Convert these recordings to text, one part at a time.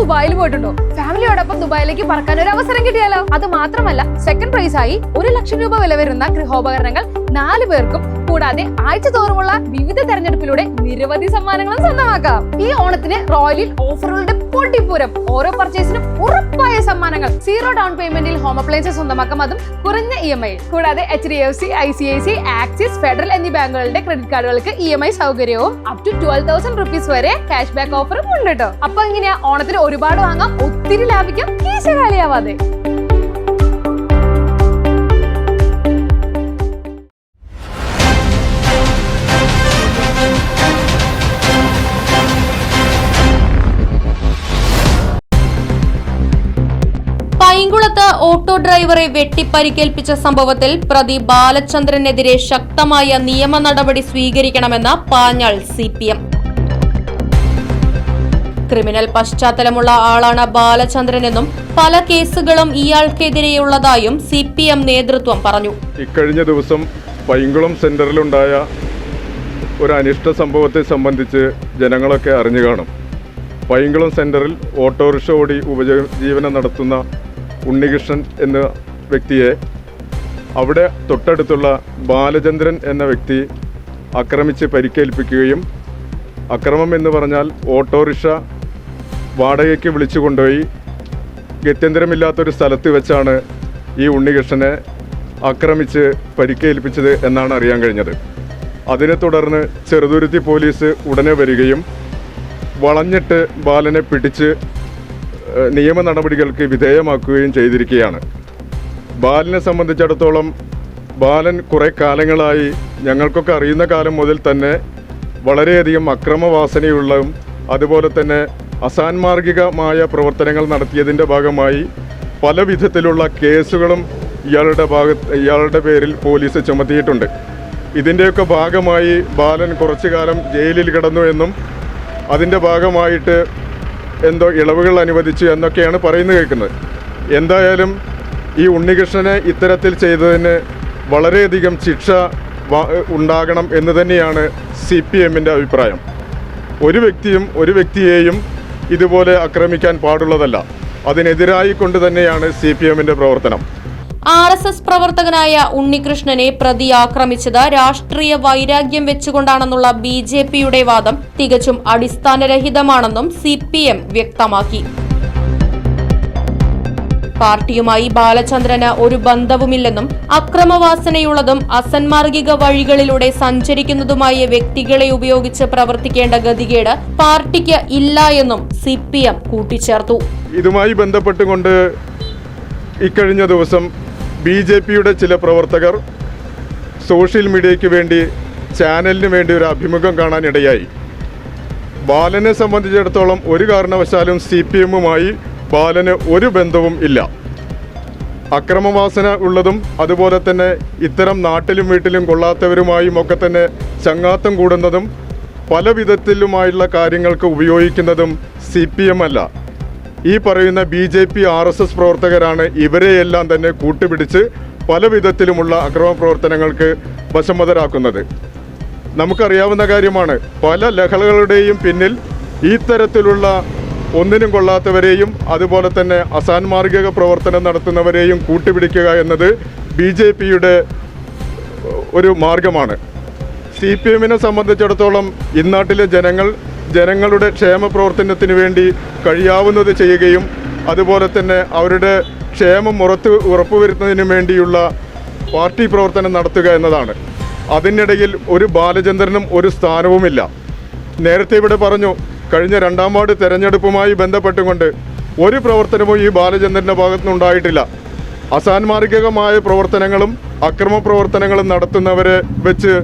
ദുബായിൽ പോയിട്ടുണ്ടോ? ഫാമിലിയോടൊപ്പം ദുബായിലേക്ക് പറക്കാൻ ഒരു അവസരം കിട്ടിയാലോ? അത് മാത്രമല്ല സെക്കൻഡ് പ്രൈസ് ആയി ഒരു ലക്ഷം രൂപ വില വരുന്ന ഗൃഹോപകരണങ്ങൾ നാല് പേർക്കും കൂടാതെ ആഴ്ച തോറുമുള്ള വിവിധ തെരഞ്ഞെടുപ്പിലൂടെ നിരവധി സമ്മാനങ്ങളും സ്വന്തമാക്കാം. ഈ ഓണത്തിന് റോയലിൽ ഓഫറുകളുടെ പൊട്ടിപ്പൂരം ഓരോ പർച്ചേസിനും ഉറപ്പായ സമ്മാനങ്ങൾ സീറോ ഡൗൺ പേയ്മെന്റിൽ ഹോം അപ്ലയൻസ് സ്വന്തമാക്കാം അതും കുറഞ്ഞ ഇ എം ഐ. കൂടാതെ H D F C I C I C Axis Federal എന്നീ ബാങ്കുകളുടെ ക്രെഡിറ്റ് കാർഡുകൾക്ക് ഇ എം ഐ സൗകര്യവും up to twelve thousand rupees വരെ ക്യാഷ് ബാക്ക് ഓഫറും ഉണ്ട് കേട്ടോ അപ്പൊ ഇങ്ങനെയാ ഓണത്തിന് ഒരുപാട് വാങ്ങാം ഒത്തിരി ലാഭിക്കാം കീശ ഓട്ടോ ഡ്രൈവറെ വെട്ടിപ്പരിക്കേൽപ്പിച്ച സംഭവത്തിൽ പ്രതി ബാലചന്ദ്രനെതിരെ ശക്തമായ നിയമ നടപടി സ്വീകരിക്കണമെന്ന് Panjal C P M. Criminal പശ്ചാത്തലമുള്ള ആളാണ് ബാലചന്ദ്രനെന്നും പല കേസുകളും ഇയാൾക്കെതിരെയുള്ളതായും സി പി എം നേതൃത്വം പറഞ്ഞു. ഇക്കഴിഞ്ഞ ദിവസം പൈങ്കുളം സെന്ററിലുണ്ടായ ഒരു അനിഷ്ട സംഭവത്തെ സംബന്ധിച്ച് ജനങ്ങളൊക്കെ അറിഞ്ഞു കാണും. പൈങ്കുളം സെന്ററിൽ ഓട്ടോറിക്ഷ ഓടി ഉപജീവനം നടത്തുന്ന ഉണ്ണികൃഷ്ണൻ എന്ന വ്യക്തിയെ അവിടെ തൊട്ടടുത്തുള്ള ബാലചന്ദ്രൻ എന്ന വ്യക്തി ആക്രമിച്ച് പരിക്കേൽപ്പിക്കുകയും അക്രമം എന്ന് പറഞ്ഞാൽ ഓട്ടോറിക്ഷ വാടകയ്ക്ക് വിളിച്ചു കൊണ്ടുപോയി ഗത്യന്തരമില്ലാത്തൊരു സ്ഥലത്ത് വെച്ചാണ് ഈ ഉണ്ണികൃഷ്ണനെ ആക്രമിച്ച് പരിക്കേൽപ്പിച്ചത് എന്നാണ് അറിയാൻ കഴിഞ്ഞത്. അതിനെ തുടർന്ന് ചെറുതുരുത്തി പോലീസ് ഉടനെ വരികയും വളഞ്ഞിട്ട് ബാലനെ പിടിച്ച് നിയമ നടപടികൾക്ക് വിധേയമാക്കുകയും ചെയ്തിരിക്കുകയാണ്. ബാലനെ സംബന്ധിച്ചിടത്തോളം ബാലൻ കുറേ കാലങ്ങളായി ഞങ്ങൾക്കൊക്കെ അറിയുന്ന കാലം മുതൽ തന്നെ വളരെയധികം അക്രമവാസനയുള്ളതും അതുപോലെ തന്നെ അസാൻമാർഗികമായ പ്രവർത്തനങ്ങൾ നടത്തിയതിന്റെ ഭാഗമായി പല വിധത്തിലുള്ള കേസുകളും ഇയാളുടെ ഭാഗത്ത് ഇയാളുടെ പേരിൽ പോലീസ് ചുമത്തിയിട്ടുണ്ട്. ഇതിന്റെയൊക്കെ ഭാഗമായി ബാലൻ കുറച്ചു കാലം ജയിലിൽ കിടന്നു എന്നും അതിന്റെ ഭാഗമായിട്ട് എന്തോ ഇളവുകൾ അനുവദിച്ചു എന്നൊക്കെയാണ് പറയുന്നത് കേൾക്കുന്നത്. എന്തായാലും ഈ ഉണ്ണികൃഷ്ണനെ ഇത്തരത്തിൽ ചെയ്തതിന് വളരെയധികം ശിക്ഷ ഉണ്ടാകണം എന്ന് തന്നെയാണ് സി പി എമ്മിന്റെ അഭിപ്രായം. ഒരു വ്യക്തിയും ഒരു വ്യക്തിയെയും ഇതുപോലെ ആക്രമിക്കാൻ പാടുള്ളതല്ല. അതിനെതിരായി കൊണ്ട് തന്നെയാണ് സി പി എമ്മിന്റെ പ്രവർത്തനം. ആർ എസ് എസ് പ്രവർത്തകനായ ഉണ്ണികൃഷ്ണനെ പ്രതി ആക്രമിച്ചത് രാഷ്ട്രീയ വൈരാഗ്യം വെച്ചുകൊണ്ടാണെന്നുള്ള ബി ജെ പിയുടെ വാദം തികച്ചും അടിസ്ഥാനരഹിതമാണെന്നും സി പി എം വ്യക്തമാക്കി. പാർട്ടിയുമായി ബാലചന്ദ്രന് ഒരു ബന്ധവുമില്ലെന്നും അക്രമവാസനയുള്ളതും അസന്മാർഗിക വഴികളിലൂടെ സഞ്ചരിക്കുന്നതുമായ വ്യക്തികളെ ഉപയോഗിച്ച് പ്രവർത്തിക്കേണ്ട ഗതികേട് പാർട്ടിക്ക് ഇല്ല എന്നും സി പി എം കൂട്ടിച്ചേർത്തു. ഇതുമായി ബന്ധപ്പെട്ടുകൊണ്ട് ഇക്കഴിഞ്ഞ ദിവസം ബി ജെ പിയുടെ ചില പ്രവർത്തകർ സോഷ്യൽ മീഡിയയ്ക്ക് വേണ്ടി ചാനലിന് വേണ്ടി ഒരു അഭിമുഖം കാണാനിടയായി. ബാലനെ സംബന്ധിച്ചിടത്തോളം ഒരു കാരണവശാലും സി പി എമ്മുമായി ബാലന് ഒരു ബന്ധവും ഇല്ല. അക്രമവാസന ഉള്ളതും അതുപോലെ തന്നെ ഇത്തരം നാട്ടിലും വീട്ടിലും കൊള്ളാത്തവരുമായും ഒക്കെ തന്നെ ചങ്ങാത്തം കൂടുന്നതും പല വിധത്തിലുമായുള്ള കാര്യങ്ങൾക്ക് ഉപയോഗിക്കുന്നതും സി പി എം അല്ല. ഈ പറയുന്ന B J P R S S പ്രവർത്തകരാണ് ഇവരെയെല്ലാം തന്നെ കൂട്ടുപിടിച്ച് പല വിധത്തിലുമുള്ള അക്രമ പ്രവർത്തനങ്ങൾക്ക് വശമതരാക്കുന്നത് നമുക്കറിയാവുന്ന കാര്യമാണ് പല ലഹളകളുടെയും പിന്നിൽ ഈ തരത്തിലുള്ള ഒന്നിനും കൊള്ളാത്തവരെയും അതുപോലെ തന്നെ അസാൻമാർഗിക പ്രവർത്തനം നടത്തുന്നവരെയും കൂട്ടുപിടിക്കുക എന്നത് ബി ജെ പിയുടെ ഒരു മാർഗമാണ്. സി പി എമ്മിനെ സംബന്ധിച്ചിടത്തോളം ഇന്നാട്ടിലെ ജനങ്ങൾ ജനങ്ങളുടെ ക്ഷേമ പ്രവർത്തനത്തിന് വേണ്ടി കഴിയാവുന്നത് ചെയ്യുകയും അതുപോലെ തന്നെ അവരുടെ ക്ഷേമം ഉറത്ത് ഉറപ്പുവരുത്തുന്നതിനു വേണ്ടിയുള്ള പാർട്ടി പ്രവർത്തനം നടത്തുക എന്നതാണ്. അതിനിടയിൽ ഒരു ബാലചന്ദ്രനും ഒരു സ്ഥാനവുമില്ല. നേരത്തെ ഇവിടെ പറഞ്ഞു കഴിഞ്ഞ രണ്ടാം വാർഡ് തെരഞ്ഞെടുപ്പുമായി ബന്ധപ്പെട്ടുകൊണ്ട് ഒരു പ്രവർത്തനവും ഈ ബാലചന്ദ്രന്റെ ഭാഗത്തുനിന്നുണ്ടായിട്ടില്ല അസാൻമാർഗികമായ പ്രവർത്തനങ്ങളും അക്രമ പ്രവർത്തനങ്ങളും നടത്തുന്നവരെ വെച്ച്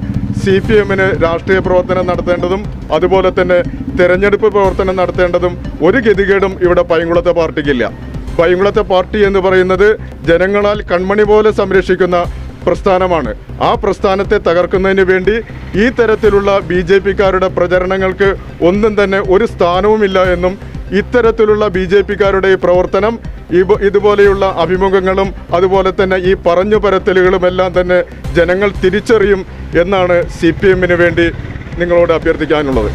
സി പി എമ്മിന് രാഷ്ട്രീയ പ്രവർത്തനം നടത്തേണ്ടതും അതുപോലെ തന്നെ തെരഞ്ഞെടുപ്പ് പ്രവർത്തനം നടത്തേണ്ടതും ഒരു ഗതികേടും ഇവിടെ പൈങ്കുളത്തെ പാർട്ടിക്കില്ല. പൈങ്കുളത്തെ പാർട്ടി എന്ന് പറയുന്നത് ജനങ്ങളാൽ കൺമണി പോലെ സംരക്ഷിക്കുന്ന പ്രസ്ഥാനമാണ്. ആ പ്രസ്ഥാനത്തെ തകർക്കുന്നതിന് വേണ്ടി ഈ തരത്തിലുള്ള ബി ജെ പിക്കാരുടെ പ്രചരണങ്ങൾക്ക് ഒന്നും തന്നെ ഒരു സ്ഥാനവുമില്ല എന്നും ഇത്തരത്തിലുള്ള ബി ജെ പിക്കാരുടെ ഈ പ്രവർത്തനം ഇതുപോലെയുള്ള അഭിമുഖങ്ങളും അതുപോലെ തന്നെ ഈ പറഞ്ഞു പരത്തലുകളുമെല്ലാം തന്നെ ജനങ്ങൾ തിരിച്ചറിയും എന്നാണ് സി പി എമ്മിന് വേണ്ടി നിങ്ങളോട് അഭ്യർത്ഥിക്കാനുള്ളത്.